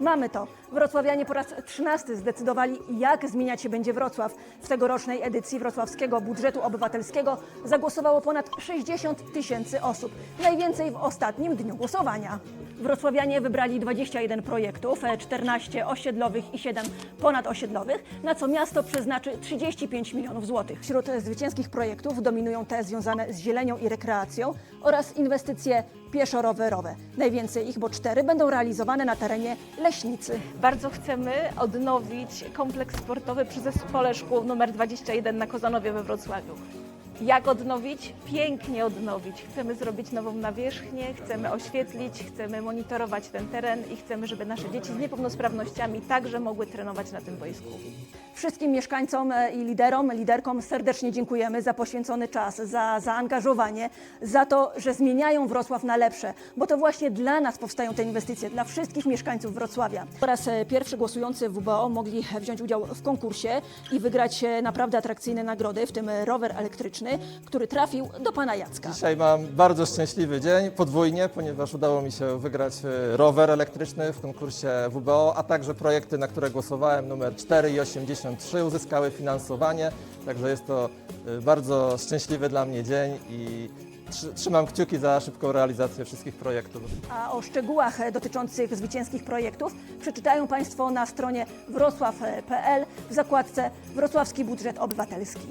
Mamy to. Wrocławianie po raz trzynasty zdecydowali, jak zmieniać się będzie Wrocław. W tegorocznej edycji wrocławskiego budżetu obywatelskiego zagłosowało ponad 60 tysięcy osób. Najwięcej w ostatnim dniu głosowania. Wrocławianie wybrali 21 projektów, e, 14 osiedlowych i 7 ponadosiedlowych, na co miasto przeznaczy 35 milionów złotych. Wśród zwycięskich projektów dominują te związane z zielenią i rekreacją oraz inwestycje pieszo-rowerowe. Najwięcej ich, bo cztery, będą realizowane na terenie Leśnicy. Bardzo chcemy odnowić kompleks sportowy przy zespole szkół numer 21 na Kozanowie we Wrocławiu. Jak odnowić? Pięknie odnowić. Chcemy zrobić nową nawierzchnię, chcemy oświetlić, chcemy monitorować ten teren i chcemy, żeby nasze dzieci z niepełnosprawnościami także mogły trenować na tym boisku. Wszystkim mieszkańcom i liderom, liderkom serdecznie dziękujemy za poświęcony czas, za zaangażowanie, za to, że zmieniają Wrocław na lepsze, bo to właśnie dla nas powstają te inwestycje, dla wszystkich mieszkańców Wrocławia. Po raz e, pierwszy głosujący w WBO mogli wziąć udział w konkursie i wygrać e, naprawdę atrakcyjne nagrody, w tym rower elektryczny, który trafił do pana Jacka. Dzisiaj mam bardzo szczęśliwy dzień, podwójnie, ponieważ udało mi się wygrać e, rower elektryczny w konkursie WBO, a także projekty, na które głosowałem, numer 4 i 83 uzyskały finansowanie. Także jest to e, bardzo szczęśliwy dla mnie dzień i trzy- trzymam kciuki za szybką realizację wszystkich projektów. A o szczegółach e, dotyczących zwycięskich projektów przeczytają Państwo na stronie wrocław.pl w zakładce Wrocławski Budżet Obywatelski.